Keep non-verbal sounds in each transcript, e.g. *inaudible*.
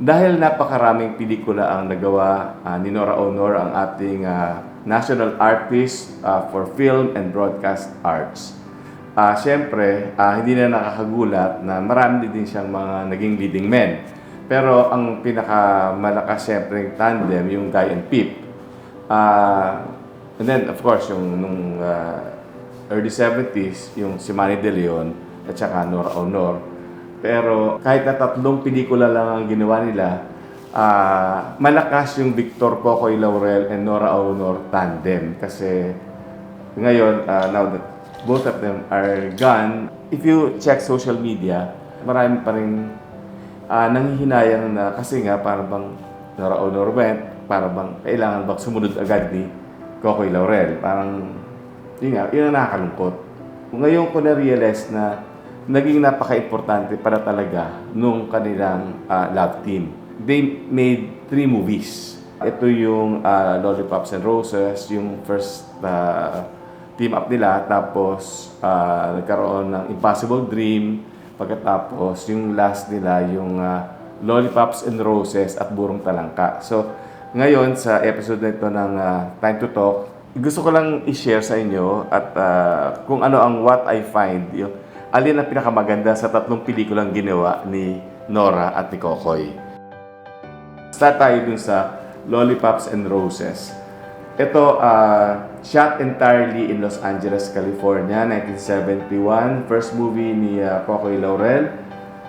Dahil napakaraming pelikula ang nagawa ah, ni Nora Honor, ang ating ah, National Artist ah, for Film and Broadcast Arts. Ah, Siyempre, ah, hindi na nakakagulat na marami din siyang mga naging leading men. Pero ang pinakamalakas siyempre tandem, yung Guy and Pip. Ah, and then, of course, yung nung ah, early 70s, yung si Manny De Leon at saka Nora Honor. Pero kahit na tatlong pelikula lang ang ginawa nila, ah, malakas yung Victor Cocoy Laurel and Nora Honor tandem. Kasi ngayon, ah, now that both of them are gone, if you check social media, marami pa rin ah, nanghihinayang na kasi nga para bang Nora Honor went, para bang kailangan bang sumunod agad ni Cocoy Laurel. Parang, yun nga, yun ang nakakalungkot. Ngayon ko na-realize na naging napaka-importante para talaga nung kanilang ah, love team. They made three movies. Ito yung ah, Lollipops and Roses, yung first ah, team up nila. Tapos, ah, nagkaroon ng Impossible Dream. Pagkatapos, yung last nila, yung ah, Lollipops and Roses at Burong Talangka. So, ngayon sa episode na ito ng ah, Time to Talk, gusto ko lang i-share sa inyo at ah, kung ano ang what I find, yung alin ang pinakamaganda sa tatlong pelikulang ginawa ni Nora at ni Kokoy. Start tayo dun sa Lollipops and Roses. Ito, ah, shot entirely in Los Angeles, California, 1971. First movie ni ah, Kokoy Laurel,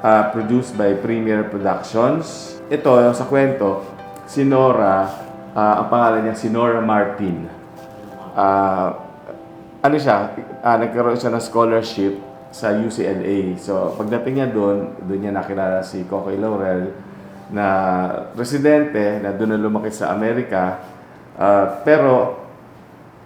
ah, produced by Premier Productions. Ito, sa kwento, si Nora, ah, ang pangalan niya si Nora Martin. Ah, ano siya, ah, nagkaroon siya ng scholarship sa UCLA. So, pagdating niya doon, doon niya nakilala si Kokoy Laurel na residente na doon na lumaki sa Amerika. Ah, pero,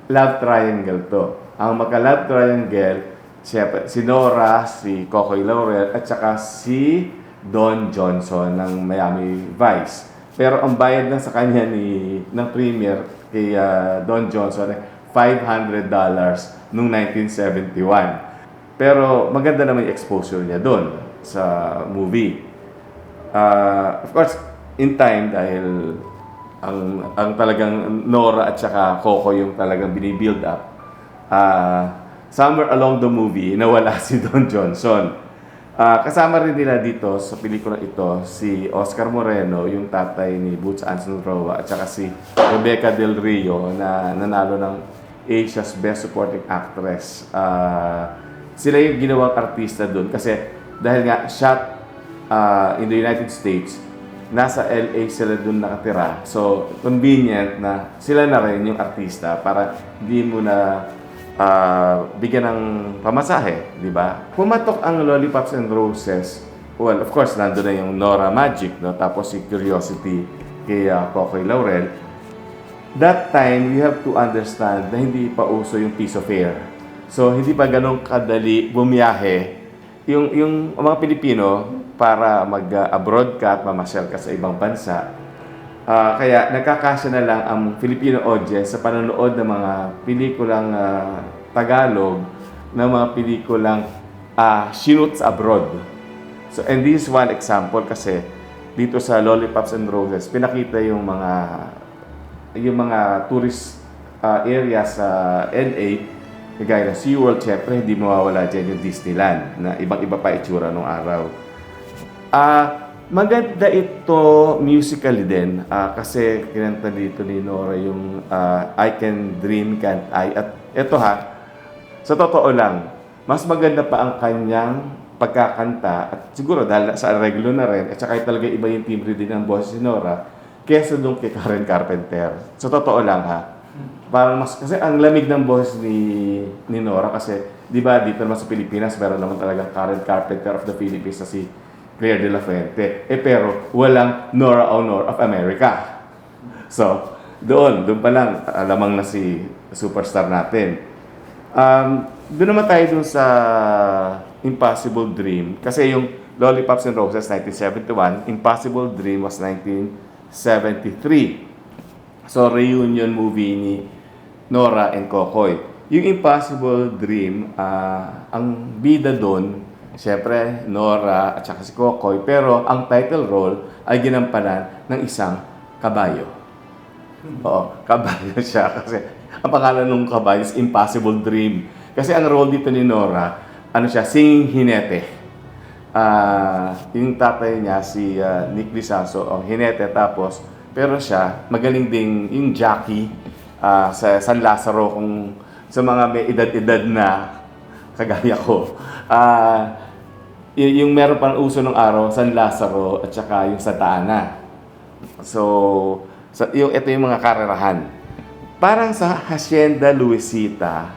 love triangle to. Ang magka-love triangle, siya, si Nora, si Kokoy Laurel, at saka si Don Johnson ng Miami Vice. Pero ang bayad lang sa kanya ni ng premier kay ah, Don Johnson ay $500 noong 1971. Pero maganda naman yung exposure niya doon sa movie. Ah, of course, in time dahil ang ang talagang Nora at saka Coco yung talagang binibuild up. Ah, somewhere along the movie nawala *laughs* si Don Johnson. Ah, kasama rin nila dito sa pelikula ito si Oscar Moreno, yung tatay ni Boots Anson Roa, at saka si Rebecca Del Rio na nanalo ng Asia's Best Supporting Actress. Ah, sila yung ginawang artista doon kasi dahil nga shot ah, in the United States, nasa LA sila doon nakatira. So, convenient na sila na rin yung artista para hindi mo na ah, bigyan ng pamasahe, di ba? Pumatok ang Lollipops and Roses. Well, of course, nandun na yung Nora Magic, no? tapos si Curiosity kay uh, Kokoy Laurel. That time, we have to understand na hindi pa uso yung piece of fare. So, hindi pa ganun kadali bumiyahe yung, yung mga Pilipino para mag-abroad ka at mamasyal ka sa ibang bansa. Ah, kaya nagkakasya na lang ang Filipino audience sa panonood ng mga pelikulang ah, Tagalog ng mga pelikulang uh, shoots abroad. So, and this is one example kasi dito sa Lollipops and Roses, pinakita yung mga yung mga tourist uh, area sa LA, kagaya ng SeaWorld, syempre hindi mawawala dyan yung Disneyland na ibang-iba pa itsura nung araw. Ah, maganda ito musically din ah, kasi kinanta dito ni Nora yung ah, I Can Dream Can't I at ito ha sa totoo lang mas maganda pa ang kanyang pagkakanta at siguro dahil sa arreglo na rin at saka talaga iba yung timbre din ng boses ni Nora kesa doon kay Karen Carpenter sa totoo lang ha parang mas kasi ang lamig ng boses ni ni Nora kasi di ba dito naman sa Pilipinas meron naman talaga Karen Carpenter of the Philippines na si Claire de la Fuente. Eh pero walang Nora Honor of America. So, doon, doon pa lang, alamang na si superstar natin. Um, doon naman tayo doon sa Impossible Dream. Kasi yung Lollipops and Roses, 1971. Impossible Dream was 1973. So, reunion movie ni Nora and Kokoy. Yung Impossible Dream, ah, ang bida doon Siyempre, Nora at saka si Kokoy. Pero ang title role ay ginampanan ng isang kabayo. Oo, kabayo *laughs* siya. Kasi ang pangalan ng kabayo is Impossible Dream. Kasi ang role dito ni Nora, ano siya, singing hinete. Ah, yung tatay niya, si ah, Nick Lisaso, ang hinete. Tapos, pero siya, magaling ding yung jockey ah, sa San Lazaro kung sa mga may edad-edad na kagaya ko. Y- yung meron pang uso ng araw, San Lazaro at saka yung Santa Ana. So, sa yung ito yung mga karerahan. Parang sa Hacienda Luisita,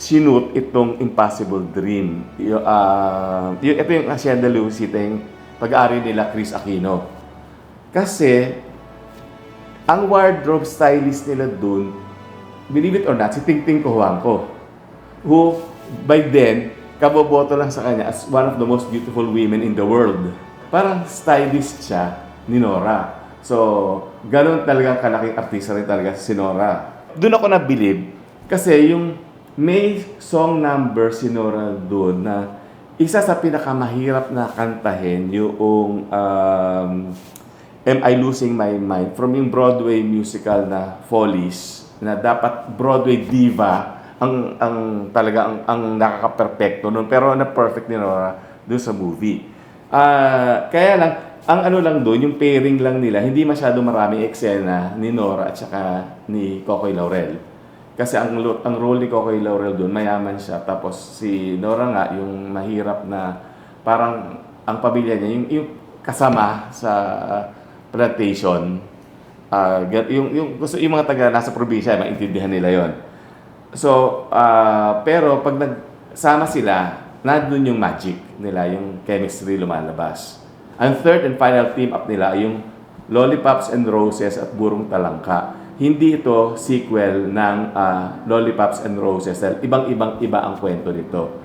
sinut itong Impossible Dream. Yung, ah, yung, ito yung Hacienda Luisita, yung pag-aari nila Chris Aquino. Kasi, ang wardrobe stylist nila dun, believe it or not, si Ting Ting Cojuangco, who by then, kaboboto lang sa kanya as one of the most beautiful women in the world. Parang stylist siya ni Nora. So, ganun talagang kalaking artista rin talaga si Nora. Doon ako nabilib kasi yung may song number si Nora doon na isa sa pinakamahirap na kantahin yung um, Am I Losing My Mind from yung Broadway musical na Follies na dapat Broadway diva ang ang talaga ang, ang nakaka-perfecto noon pero na perfect ni Nora doon sa movie. Ah, kaya lang ang ano lang doon, yung pairing lang nila, hindi masyado maraming eksena ni Nora at saka ni Cocoy Laurel. Kasi ang ang role ni Cocoy Laurel doon, mayaman siya. Tapos si Nora nga, yung mahirap na parang ang pamilya niya, yung, yung kasama sa plantation. Gan- yung, yung, gusto, yung mga taga nasa probinsya, maintindihan nila yon. So, ah, pero pag nagsama sila, nandun yung magic nila, yung chemistry lumalabas. Ang third and final team up nila ay yung Lollipops and Roses at Burong Talangka. Hindi ito sequel ng ah, Lollipops and Roses ibang-ibang iba ang kwento nito.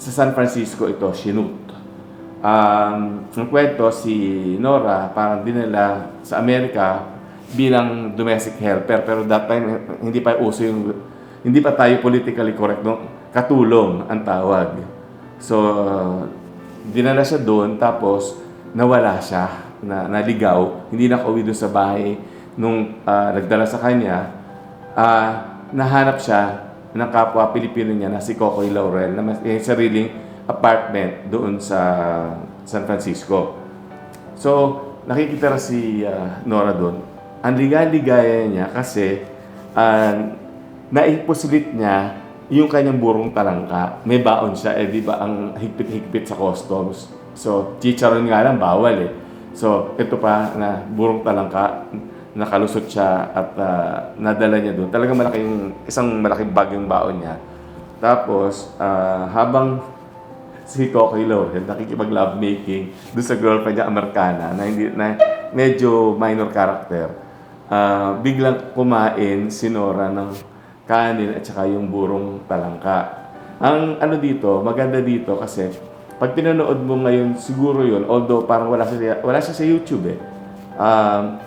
Sa San Francisco ito, Chinook. Um, ang kwento, si Nora, parang dinala sa Amerika bilang domestic helper. Pero that time, hindi pa uso yung, hindi pa tayo politically correct, no? katulong ang tawag. So, dinala siya doon, tapos nawala siya, na, naligaw, hindi nakauwi doon sa bahay nung ah, nagdala sa kanya, ah, nahanap siya ng kapwa Pilipino niya na si Cocoy Laurel na may may sariling apartment doon sa San Francisco. So, nakikita si ah, Nora doon. Ang liga-ligaya niya kasi uh, naipusulit niya yung kanyang burong talangka. May baon siya, eh di ba ang higpit-higpit sa customs. So, chicharon nga lang, bawal eh. So, ito pa na burong talangka, nakalusot siya at ah, nadala niya doon. Talagang malaki yung, isang malaking bag yung baon niya. Tapos, ah, habang si Cocoy Laurel nakikipag-love making doon sa girlfriend niya, Americana, na, hindi, na medyo minor character. Ah, biglang kumain si Nora ng kanin at saka yung burong talangka. Ang ano dito, maganda dito kasi pag pinanood mo ngayon, siguro yun, although parang wala siya, wala siya sa YouTube eh. Um,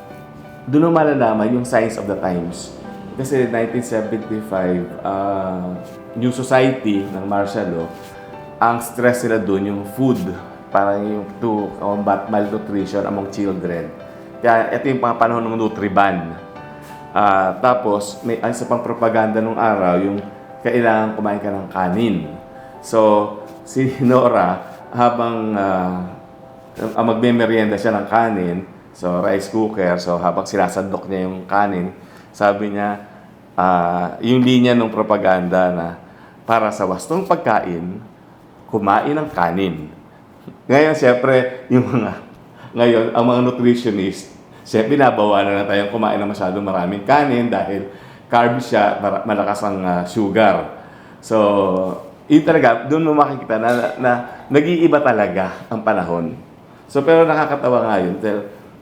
doon mo malalaman yung signs of the times. Kasi 1975, uh, New Society ng martial law, ang stress nila doon yung food, parang yung to combat malnutrition among children. Kaya ito yung panahon ng Nutriban. Ah, tapos, may isa pang propaganda nung araw, yung kailangan kumain ka ng kanin. So, si *laughs* Nora, habang uh, magme-merienda siya ng kanin, so rice cooker, so habang sinasandok niya yung kanin, sabi niya, ah, yung linya ng propaganda na para sa wastong pagkain, kumain ng kanin. Ngayon, siyempre, yung mga, ngayon, ang mga nutritionist, siyempre, binabawalan na tayong kumain ng masyadong maraming kanin dahil carb siya, malakas ang ah, sugar. So, yun talaga, doon mo makikita na, na nag-iiba talaga ang panahon. So, pero nakakatawa nga yun. Dahil,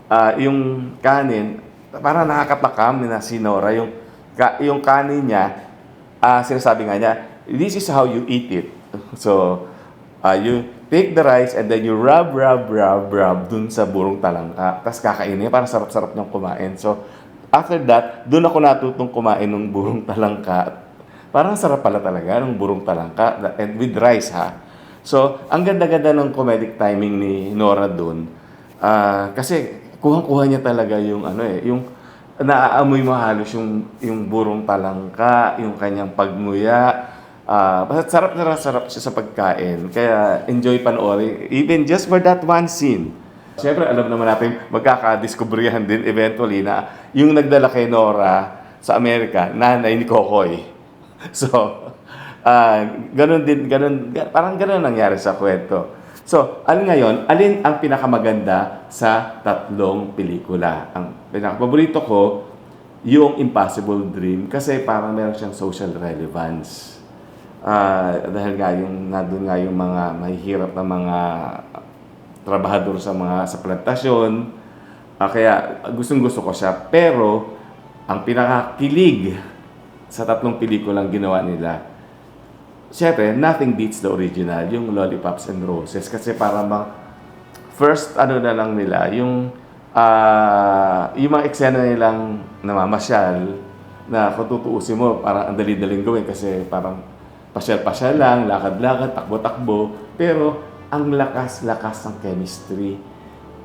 ah, yung kanin, parang nakakatakam na si Nora, yung, ka, yung kanin niya, ah sinasabi nga niya, this is how you eat it. *laughs* So, ah you take the rice and then you rub, rub, rub, rub dun sa burong talangka. Tapos kakainin niya, parang sarap-sarap niyang kumain. So, after that, dun ako natutong kumain ng burong talangka. Parang sarap pala talaga ng burong talangka and with rice ha. So, ang ganda-ganda ng comedic timing ni Nora dun. Ah, kasi kuhang-kuha niya talaga yung ano eh, yung naaamoy mo halos yung yung burong talangka, yung kanyang pagmuya. Ah, basta sarap na sarap siya sa pagkain. Kaya enjoy panoorin even just for that one scene. Siyempre, alam naman natin, magkakadiskubrihan din eventually na yung nagdala kay Nora sa Amerika, nanay ni Kokoy. *laughs* So, ah ganun din, ganun, ga- parang ganun nangyari sa kwento. So, alin ngayon, alin ang pinakamaganda sa tatlong pelikula? Ang pinakapaborito ko, yung Impossible Dream, kasi parang meron siyang social relevance. Ah, dahil nga yung nandun nga yung mga mahihirap na mga trabahador sa mga sa plantasyon. Ah, kaya gustong gusto ko siya. Pero ang pinakakilig sa tatlong pelikulang ginawa nila, Siyempre, nothing beats the original, yung Lollipops and Roses. Kasi para bang, first, ano na lang nila, yung, ah yung mga eksena nilang namamasyal, na kung tutuusin mo, parang ang dali-daling gawin kasi parang pasyal-pasyal lang, lakad-lakad, takbo-takbo. Pero, ang lakas-lakas ng chemistry.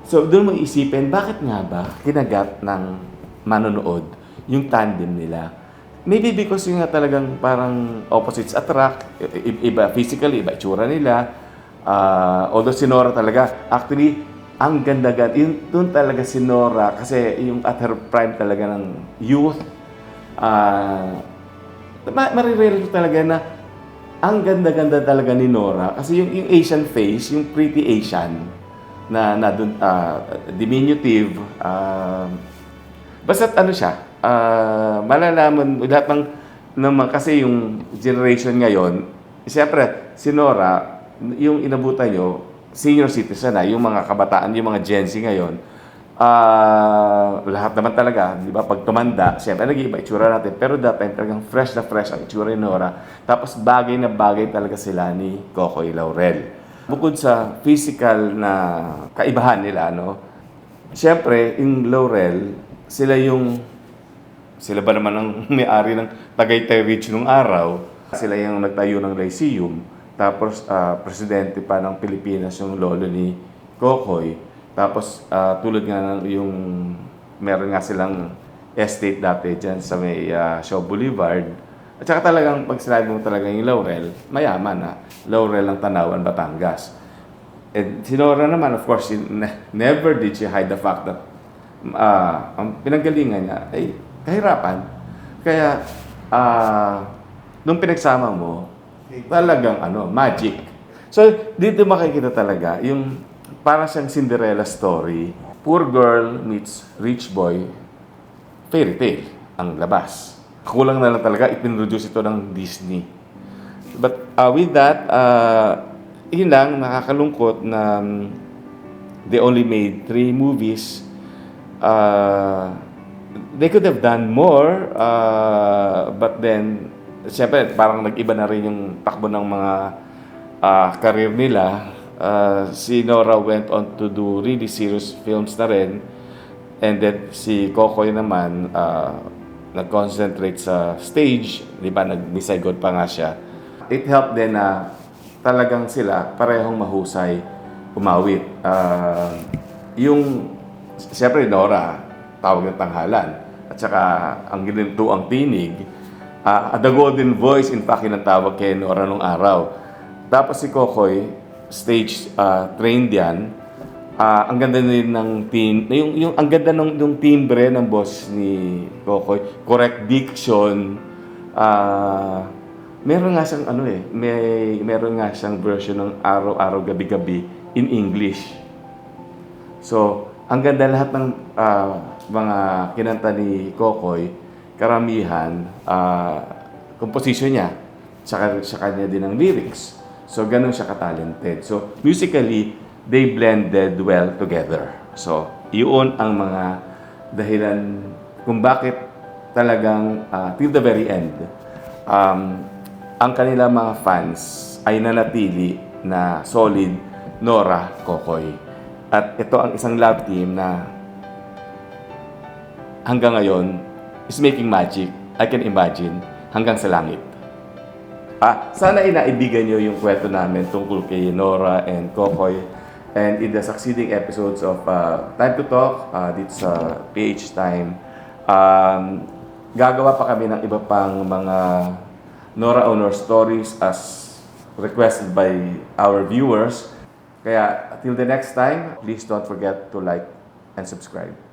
So, doon mo isipin, bakit nga ba kinagat ng manonood yung tandem nila? Maybe because yung nga talagang parang opposites attract, iba physically, iba itsura nila. Ah, although si Nora talaga, actually, ang ganda-ganda, yun, doon talaga si Nora, kasi yung at her prime talaga ng youth, ah, ma- marirealize ko talaga na ang ganda-ganda talaga ni Nora kasi yung, yung Asian face, yung pretty Asian na na ah, diminutive ah, basta ano siya ah, malalaman lahat ng, mga- kasi yung generation ngayon siyempre si Nora yung inabutan nyo senior citizen na yung mga kabataan yung mga Gen Z ngayon Ah, lahat naman talaga, di ba? Pag tumanda, siyempre nag-iiba itsura natin. Pero that time talagang fresh na fresh ang itsura ni Nora. Tapos bagay na bagay talaga sila ni Cocoy Laurel. Bukod sa physical na kaibahan nila, no? Siyempre, yung Laurel, sila yung sila ba naman ang *laughs* may-ari ng Tagaytay Ridge nung araw? Sila yung nagtayo ng Lyceum. Tapos, ah, presidente pa ng Pilipinas yung lolo ni Kokoy. Tapos, ah, tulad nga ng yung meron nga silang estate dati dyan sa may ah, Shaw Boulevard. At saka talagang, pag sinabi mo talaga yung Laurel, mayaman na. Laurel ng Tanawan, Batangas. And si Nora naman, of course, she ne- never did she hide the fact that ah, ang pinanggalingan niya ay kahirapan. Kaya, ah, nung pinagsama mo, talagang ano, magic. So, dito makikita talaga yung para siyang Cinderella story. Poor girl meets rich boy, fairy tale ang labas. Kulang na lang talaga, ipinroduce ito ng Disney. But uh, with that, uh, yun lang, nakakalungkot na um, they only made three movies. Uh, they could have done more, uh, but then, siyempre, parang nag-iba na rin yung takbo ng mga uh, career nila. Uh, si Nora went on to do really serious films na rin. And then si Kokoy naman, uh, nag-concentrate sa stage, di ba, nag-Bisay God pa nga siya. It helped din na talagang sila parehong mahusay umawit. Uh, yung, siyempre Nora, tawag ng tanghalan. At saka ang gininto ang tinig, uh, the golden voice, in fact, yung kay Nora nung araw. Tapos si Kokoy, stage uh, trained yan. Ah, ang ganda din ng team, yung, yung ang ganda ng yung timbre ng boss ni Kokoy, correct diction. Ah, meron nga siyang ano eh, may meron nga siyang version ng araw-araw gabi-gabi in English. So, ang ganda lahat ng ah, mga kinanta ni Kokoy, karamihan ah, komposisyon niya. Saka sa kanya din ang lyrics. So, ganun siya ka-talented. So, musically, they blended well together. So, yun ang mga dahilan kung bakit talagang ah, till the very end, um, ang kanila mga fans ay nanatili na solid Nora Kokoy. At ito ang isang love team na hanggang ngayon is making magic, I can imagine, hanggang sa langit. Ah, sana inaibigan nyo yung kwento namin tungkol kay Nora and Kokoy. And in the succeeding episodes of uh, Time to Talk, uh, dito sa PH Time, um, gagawa pa kami ng iba pang mga Nora Honor stories as requested by our viewers. Kaya, till the next time, please don't forget to like and subscribe.